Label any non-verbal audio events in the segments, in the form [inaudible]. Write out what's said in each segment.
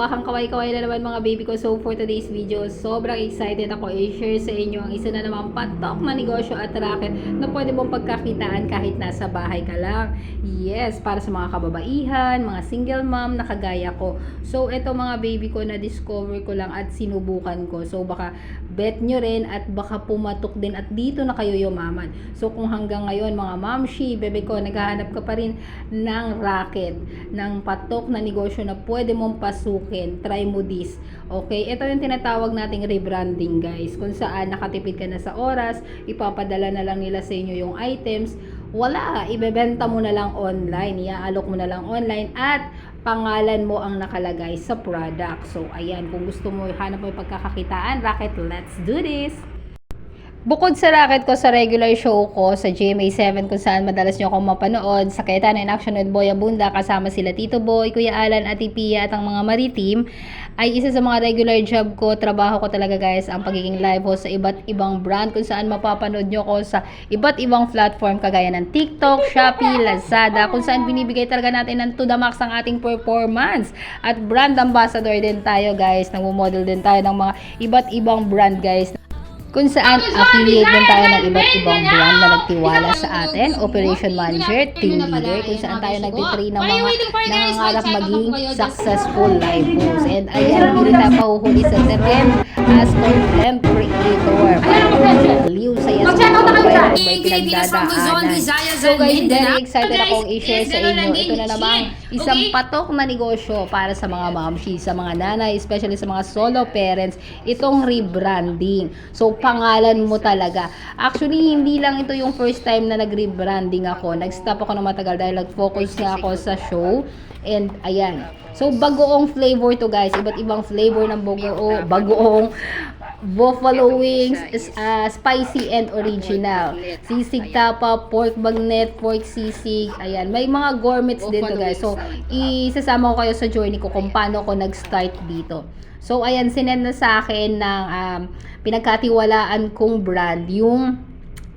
kawakang kaway-kaway na naman mga baby ko. So for today's video, sobrang excited ako i-share sa inyo ang isa na naman patok na negosyo at racket na pwede mong pagkakitaan kahit nasa bahay ka lang. Yes, para sa mga kababaihan, mga single mom na kagaya ko. So ito mga baby ko na discover ko lang at sinubukan ko. So baka bet nyo rin at baka pumatok din at dito na kayo yumaman. So kung hanggang ngayon mga mamshi, bebe ko, naghahanap ka pa rin ng racket, ng patok na negosyo na pwede mong pasukin, try mo this. Okay, ito yung tinatawag nating rebranding guys, kung saan nakatipid ka na sa oras, ipapadala na lang nila sa inyo yung items, wala, ibebenta mo na lang online, iaalok mo na lang online. At pangalan mo ang nakalagay sa product. So, ayan, kung gusto mo hanap mo pagkakakitaan, racket, let's do this! Bukod sa racket ko sa regular show ko sa GMA7 kung saan madalas nyo akong mapanood sa Kayetan in Action with Boy Abunda kasama sila Tito Boy, Kuya Alan, Ate Pia at ang mga maritim ay isa sa mga regular job ko, trabaho ko talaga guys ang pagiging live host sa iba't ibang brand. Kung saan mapapanood nyo ko sa iba't ibang platform kagaya ng TikTok, Shopee, Lazada kung saan binibigay talaga natin ng to the max ang ating performance. At brand ambassador din tayo guys, nagmo-model din tayo ng mga iba't ibang brand guys kung saan affiliate din tayo ng iba't ibang brand na nagtiwala sa atin, operation manager, team leader, kung saan tayo nagtitrain ng mga nangangarap maging successful life host. And ayan, hindi rin tayo mahuhuli sa teren as content creator. Liw sa yes, may pinagdadaanan. So guys, very excited akong i-share sa inyo. Ito na namang isang patok na negosyo para sa mga mamshi, sa mga nanay, especially sa mga solo parents, itong rebranding. So, pangalan mo talaga. Actually, hindi lang ito yung first time na nag-rebranding ako. Nag-stop ako ng matagal dahil nag-focus na ako sa show. And, ayan. So, bagoong flavor to guys. Iba't ibang flavor ng bagoong, bagoong buffalo wings, is, uh, spicy and original. Sisig tapa, pork bagnet, pork sisig. Ayan, may mga gourmets din to guys. So, isasama ko kayo sa journey ko kung paano ko nag-start dito. So, ayan, sinend na sa akin ng um, pinagkatiwalaan kong brand, yung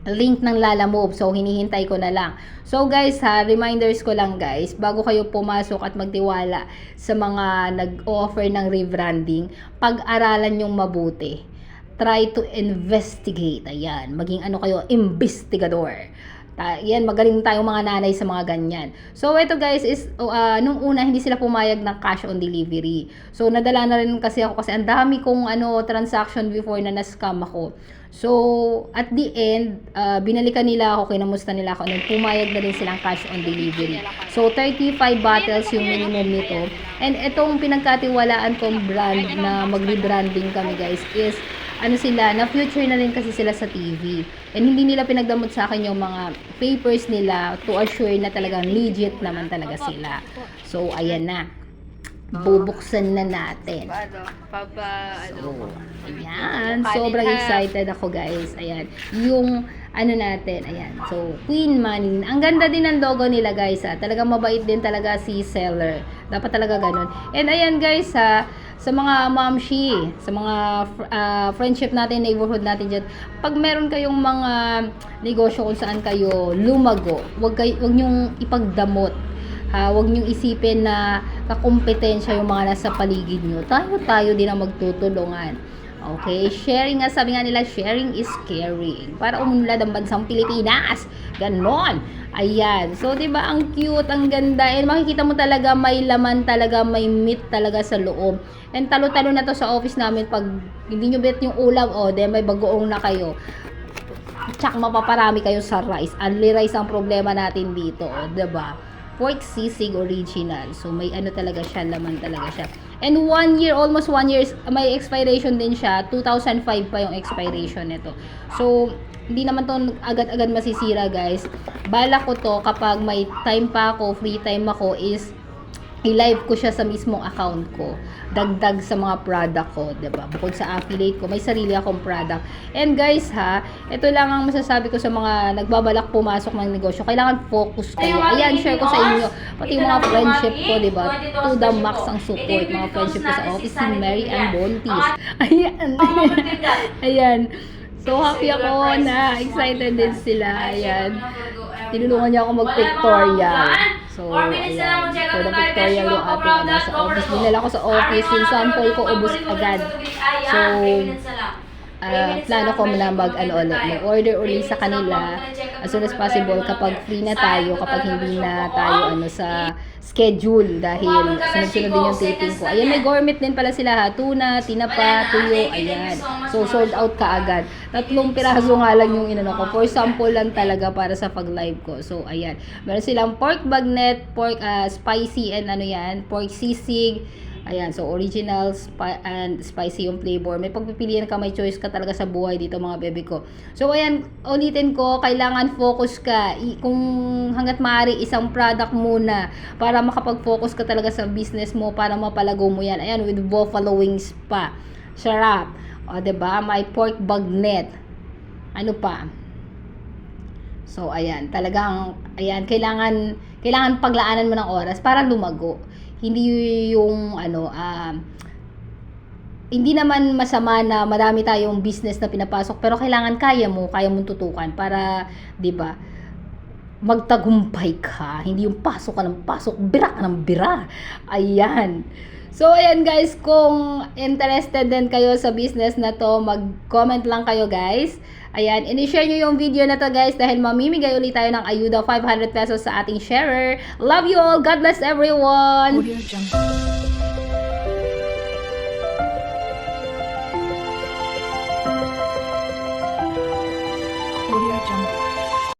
link ng Lala Move. So, hinihintay ko na lang. So, guys, ha, reminders ko lang, guys, bago kayo pumasok at magtiwala sa mga nag-offer ng rebranding, pag-aralan yung mabuti. Try to investigate. Ayan, maging ano kayo, investigador. Ta yan, magaling tayong mga nanay sa mga ganyan. So, ito guys is, uh, nung una, hindi sila pumayag ng cash on delivery. So, nadala na rin kasi ako kasi ang dami kong ano, transaction before na na-scam ako. So, at the end, uh, binalikan nila ako, kinamusta nila ako, and pumayag na rin silang cash on delivery. So, 35 bottles yung minimum nito. And itong pinagkatiwalaan kong brand na mag-rebranding kami guys is ano sila, na future na rin kasi sila sa TV. And hindi nila pinagdamot sa akin yung mga papers nila to assure na talagang legit naman talaga sila. So, ayan na. Bubuksan na natin. Paano? Papa, ano? Ayan. Panin Sobrang excited ako guys. Ayan. Yung ano natin, ayan. So, Queen Money. Ang ganda din ng logo nila guys ha. Talagang mabait din talaga si seller. Dapat talaga ganun. And ayan guys ha, sa mga mamshi, sa mga ah, friendship natin, neighborhood natin dyan, pag meron kayong mga negosyo kung saan kayo lumago, wag, kayo, wag nyong ipagdamot Ha, huwag niyong isipin na kakumpetensya yung mga nasa paligid niyo. Tayo tayo din ang magtutulungan. Okay, sharing nga, sabi nga nila, sharing is caring. Para umunlad ang bansang Pilipinas. Ganon. Ayan. So, di ba ang cute, ang ganda. And makikita mo talaga may laman talaga, may meat talaga sa loob. And talo-talo na to sa office namin pag hindi nyo bet yung ulam, oh, then may bagoong na kayo. Tsak mapaparami kayo sa rice. Only rice ang problema natin dito, oh, 'di ba? Pork sisig original. So may ano talaga siya, laman talaga siya. And one year, almost one year, may expiration din siya. 2005 pa yung expiration nito. So, hindi naman to agad-agad masisira, guys. Bala ko to kapag may time pa ako, free time ako, is i-live ko siya sa mismong account ko. Dagdag sa mga product ko, 'di ba? Bukod sa affiliate ko, may sarili akong product. And guys, ha, ito lang ang masasabi ko sa mga nagbabalak pumasok ng negosyo. Kailangan focus kayo. Ayan, share ko sa inyo. Pati yung mga friendship ko, 'di ba? To the max ang support. Mga friendship ko sa office, si Mary Ann Bontis. [laughs] Ayan. Ayan. So happy ako na excited din sila. Ayan. Tinulungan niya ako mag-pictorial. So, ayan. check For out the pictorial yung ating ano, sa office. Dinala ko sa office. Yung sample ko, ubos agad. So, Ah, plano ko na mag ano ulit, mag-order uli sa kanila as soon as possible kapag free na tayo, kapag hindi na tayo ano sa schedule dahil sunod-sunod din yung taping ko. Ayan, may gourmet din pala sila ha. Tuna, tinapa, tuyo, ayan. So, sold out ka agad. Tatlong piraso nga lang yung inano ko. For sample lang talaga para sa pag-live ko. So, ayan. Meron silang pork bagnet, pork ah, spicy and ano yan, pork sisig, Ayan, so original spi- and spicy yung flavor. May pagpipilian ka, may choice ka talaga sa buhay dito mga bebe ko. So ayan, ulitin ko, kailangan focus ka. I- kung hanggat maaari, isang product muna para makapag-focus ka talaga sa business mo para mapalago mo yan. Ayan, with buffalo wings pa. Sarap. O, ba May pork bagnet. Ano pa? So, ayan, talagang, ayan, kailangan, kailangan paglaanan mo ng oras para lumago. Hindi yung, ano, ah, hindi naman masama na marami tayong business na pinapasok, pero kailangan kaya mo, kaya mong tutukan para, di ba, magtagumpay ka. Hindi yung pasok ka ng pasok, bira ka ng bira. Ayan. So, ayan guys, kung interested din kayo sa business na to, mag-comment lang kayo guys. Ayan, in-share nyo yung video na to guys dahil mamimigay ulit tayo ng ayuda 500 pesos sa ating sharer. Love you all. God bless everyone.